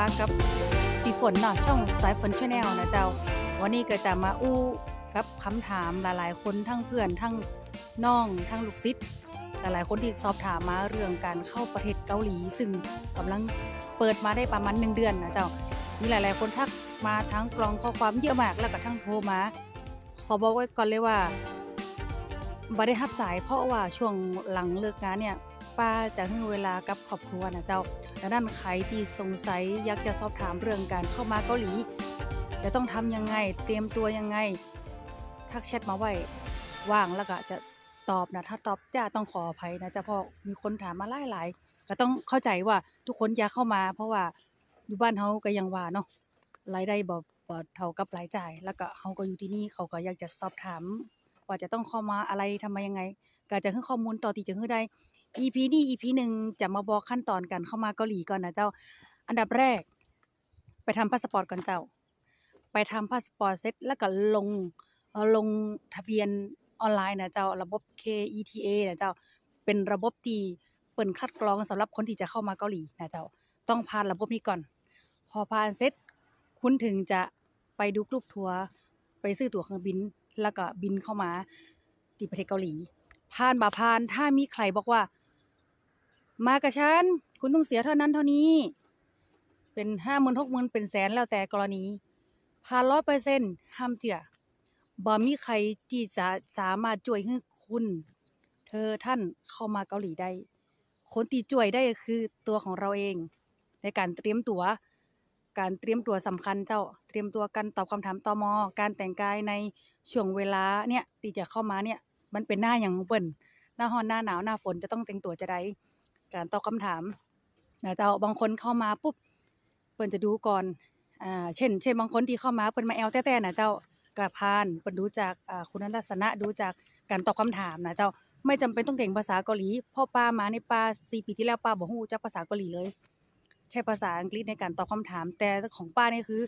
ป้ากับพี่ฝนเนาะช่องสายฝนชาแนลนะเจ้า วันนี้ก็จะมาอู้กับคำถามหลายๆ คนทั้งเพื่อนทั้งน้องทั้งลูกศิษย์หลายๆคนที่สอบถามมาเรื่องการเข้าประเทศเกาหลี ซึ่งกำลังเปิดมาได้ประมาณหนึ่งเดือนนะเจ้ามีหลาย ๆ คนทักมาทั้งกลองข้อความเยอะมากแล้วก็ทั้งโทรมาขอบอกไว้ก่อนเลยว่าบ่ได้รับสายเพราะว่าช่วงหลังเลิกงานเนี่ย ป้าจะให้เวลากับครอบครัวนะเจ้าดังนั้นใครที่สงสัยอยากจะสอบถามเรื่องการเข้ามาเกาหลี จะต้องทำยังไง เตรียมตัวยังไง ทักแชทมาไว้ ว่างแล้วก็จะตอบนะถ้าตอบจ้าต้องขออภัยนะเจ้าเพราะมีคนถามมาหลายๆก็ต้องเข้าใจว่าทุกคนอยากเข้ามา เพราะว่าอยู่บ้านเฮาก็ยังว่าเนาะรายได้บ่บ่เท่ากับรายจ่าย แล้วก็เฮาก็อยู่ที่นี่เขาก็อยากจะสอบถามว่าจะต้องเข้ามาอะไรทำมายังไงก็จะให้ข้อมูลต่อที่จะให้ได้ EP นี้ EP หนึ่งจะมาบอกขั้นตอนการเข้ามาเกาหลีก่อนนะเจ้า อันดับแรก ไปทำพาสปอร์ตก่อนเจ้า ไปทำพาสปอร์ตเสร็จแล้วก็ลงลงทะเบียนออนไลน์นะเจ้าระบบ KETA นะเจ้าเป็นระบบที่เปิ่นคัดกรองสำหรับคนที่จะเข้ามาเกาหลีนะเจ้าต้องผ่านระบบนี้ก่อน พอผ่านเสร็จคุณถึงจะไปดูกรุปทัวร์ไปซื้อตั๋วเครื่องบิน แล้วก็บินเข้ามาที่ประเทศเกาหลีผ่านบ่ผ่านถ้ามีใครบอกว่า มากับฉัน คุณต้องเสียเท่านั้นเท่านี้ เป็นห้าหมื่นหกหมื่นเป็นแสนแล้วแต่กรณีผ่านร้อยเปอร์เซ็นต์ห้ามเจือบ่มีใครที่จะสามารถช่วยให้คุณ เธอท่านเข้ามาเกาหลีได้ คนที่ช่วยได้คือตัวของเราเอง ในการเตรียมตัวการเตรียมตัวสำคัญเจ้า เตรียมตัวการตอบคำถามตอมอการแต่งกายในช่วงเวลาเนี่ยที่จะเข้ามาเนี่ย มันเป็นหน้าอย่างเปิ้นหน้าร้อนหน้าหนาวหน้าฝนจะต้องแต่งตัวจะได้ การตอบคำถามนะเจ้าบางคนเข้ามาปุ๊บเปิ้นจะดูก่อนอ่าเช่น เช่นบางคนที่เข้ามาเปิ้นมาแอลแต้ๆนะเจ้ากะพานเปิ้นดูจากอ่าคุณลักษณะดูจากการตอบคำถามนะเจ้าไม่จำเป็นต้องเก่งภาษาเกาหลีพ่อป้ามาในป้า4ปีที่แล้วป้าบ่ฮู้จักภาษาเกาหลีเลย ใช้ภาษาอังกฤษในการตอบคำถาม แต่ของป้านี่คือ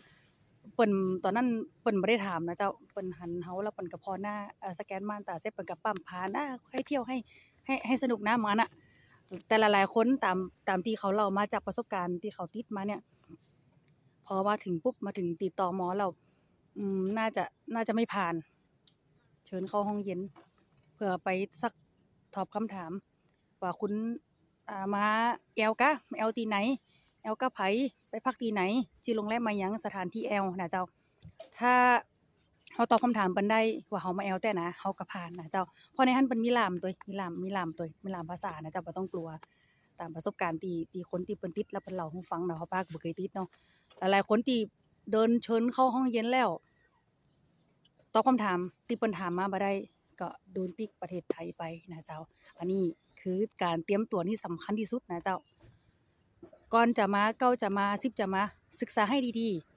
เปิ้นตอนนั้นเปิ้นบ่ได้ถามนะเจ้าเปิ้นหันเฮาแล้วเปิ้นก็พอหน้าอ่าสแกนม่านตาเสร็จเปิ้นก็ปั๊มผ่านอ่าให้เที่ยวให้ให้ให้สนุกนะมันน่ะ แต่หลายๆคนตามตามที่เขาเล่ามาจากประสบการณ์ที่เขาติดมาเนี่ย พอมาถึงปุ๊บมาถึงติดต่อหมอเรา อืมน่าจะน่าจะไม่ผ่าน เชิญเข้าห้องเย็นเพื่อไปซักตอบคำถาม ว่าคุณอ่ามาแอลกะแอลตีไหน แอลกะไผไปพักตีไหนที่โรงแรมมายังสถานที่แอลนะเจ้า ถ้า เขาตอบคำถามเปิ้นได้ว่าเขามาแอลแต่นะเขาก็ผ่านนะเจ้าเพราะในหันเปิ้นมีลามตัวมีลามมีลามตัวมีลามภาษานะเจ้าบ่ต้องกลัวตามประสบการณ์ที่ที่คนที่เปิ้นติดแล้วเปิ้นเล่าห้ฟังนะเพราปากบ่เคยติดเนาะหลายๆคนที่เดินเชิญเข้าห้องเย็นแล้วตอบคำถามที่เปิ้นถามมาบ่ได้ก็โดนปิกประเทศไทยไปนะเจ้า อันนี้คือการเตรียมตัวที่สำคัญที่สุดนะเจ้าก่อนจะมาเก้าจะมาสิบจะมาศึกษาให้ดีๆ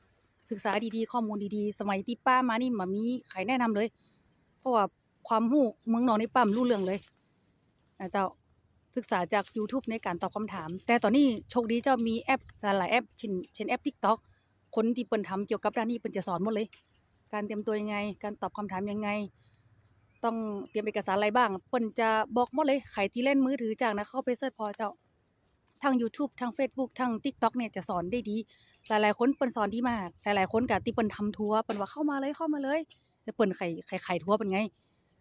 ศึกษาดีๆ ข้อมูลดีๆ สมัยที่ป้ามานี่มามีใครแนะนำเลย เพราะว่าความรู้เมืองนอกนี่ป้ามรู้เรื่องเลยนะเจ้าศึกษาจาก YouTube ในการตอบคำถาม แต่ตอนนี้โชคดีเจ้ามีแอปหลายแอปเช่นเช่นแอป TikTok คนที่เปิ้นทำเกี่ยวกับด้านนี้เปิ้นจะสอนหมดเลย การเตรียมตัวยังไง การตอบคำถามยังไง ต้องเตรียมเอกสารอะไรบ้างเปิ้นจะบอกหมดเลยใครที่เล่นมือถือจากนะเข้าไปเสิร์ชพอเจ้า ทาง YouTube ทาง Facebook ทาง TikTok เนี่ยจะสอนได้ดี หลายๆคนเปิ้นสอนดีมาก หลายๆคนก็ที่เปิ้นทำทัวร์เปิ้นว่าเข้ามาเลยเข้ามาเลยแต่เปิ้นไขไขไขทัวร์เป็นไง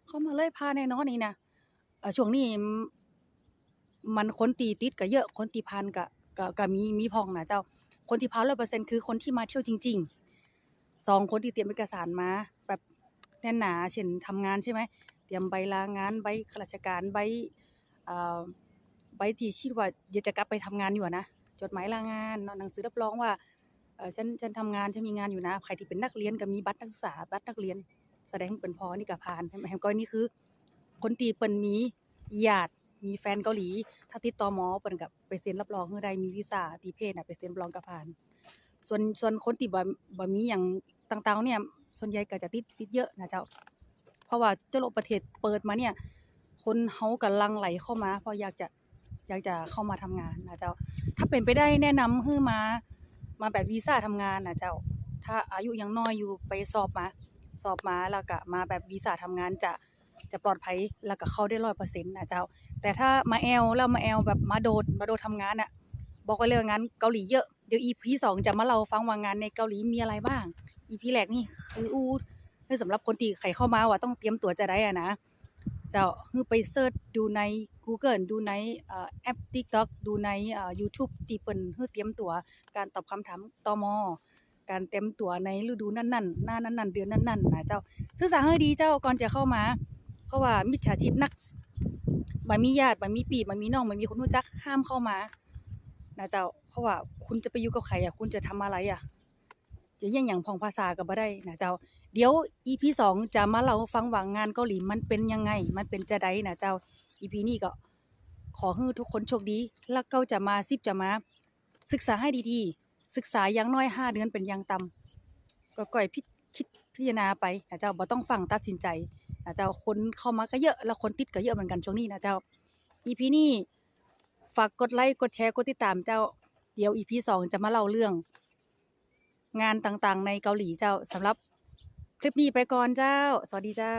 เข้ามาเลยพาแน่นอนนี่นะช่วงนี้มันคนตีติดก็เยอะคนตีพันก็ก็ก็มีมีพองนะเจ้า คนที่พาน100%คือคนที่มาเที่ยวจริงๆสองคนที่เตรียมเอกสารมา แบบแน่นหนาเช่นทำงานใช่ไหมเตรียมใบลางานใบข้าราชการใบอ่อ ใบที่คิดว่าอยากจะกลับไปทำงานอยู่นะจดหมายลางานเนาะหนังสือรับรองว่าเออฉันฉันทำงานฉันมีงานอยู่นะใครที่เป็นนักเรียนก็มีบัตรนักศึกษาบัตรนักเรียน แสดงเปิ้นพอนี่ก็ผ่านแฮมก็นี่คือ คนที่เปิ้นมีญาติมีแฟนเกาหลี ถ้าติดต่อหมอเปิ้นก็ไปเซ็นรับรองคือได้มีวีซ่าที่เพจน่ะไปเซ็นรับรองก็ผ่าน ส่วนส่วนคนที่บ่บ่มีหยังต่างๆ เนี่ย ส่วนใหญ่ก็จะติดติดเยอะนะเจ้า เพราะว่าเจ้าโลกประเทศเปิดมาเนี่ย คนเฮาก็หลั่งไหลเข้ามาเพราะอยากจะ อยากจะเข้ามาทำงานนะเจ้า ถ้าเป็นไปได้แนะนำให้มา มาแบบวีซ่าทำงานนะเจ้า ถ้าอายุยังน้อยอยู่ไปสอบมา สอบมาแล้วก็มาแบบวีซ่าทำงานจะจะปลอดภัยแล้วก็เข้าได้100%นะเจ้า แต่ถ้ามาแอลแล้วมาแอลแบบมาโดดมาโดดทำงานน่ะบอกไว้เลยว่างานเกาหลีเยอะเดี๋ยว EP สองจะมาเล่าฟังว่างานในเกาหลีมีอะไรบ้าง EP แรกนี่คืออู้คือสำหรับคนที่ใครเข้ามาว่าต้องเตรียมตัวจะได้อะนะ เจ้าคือไปเสิร์ชดูใน Google ดูในแอป TikTok ดูใน YouTube ที่เปิ้นคือเตรียมตัวการตอบคำถามตมการเตรียมตัวในฤดูนั้นๆ หน้านั้นๆ เดือนนั้นๆนะเจ้าศึกษาให้ดีเจ้าก่อนจะเข้ามา เพราะว่ามิจฉาชีพนักบ่มีญาติบ่มีพี่บ่มีน้องบ่มีคนรู้จักห้ามเข้ามานะเจ้า เพราะว่าคุณจะไปอยู่กับใครอะ คุณจะทำอะไรอะ จะยังหยังพองภาษาก็บ่ได้นะเจ้า เดี๋ยว EP สองจะมาเล่าฟังว่างานเกาหลีมันเป็นยังไง มันเป็นจะได้นะเจ้า EP นี้ก็ขอให้ทุกคนโชคดี แล้วก็จะมาซิบจะมา ศึกษาให้ดีๆ ศึกษาอย่างน้อย5เดือนเป็นอย่างต่ำก็ก่อยพิคิดพิจารณาไปนะเจ้าบ่ต้องฟังตัดสินใจนะเจ้าคนเข้ามาก็เยอะแล้วคนติดก็เยอะเหมือนกันช่วงนี้นะเจ้า EP นี้ฝากกดไลค์กดแชร์กดติดตามเจ้า เดี๋ยว EP สองจะมาเล่าเรื่อง งานต่างๆ ในเกาหลีเจ้าสำหรับคลิปนี้ไปก่อนเจ้า สวัสดีเจ้า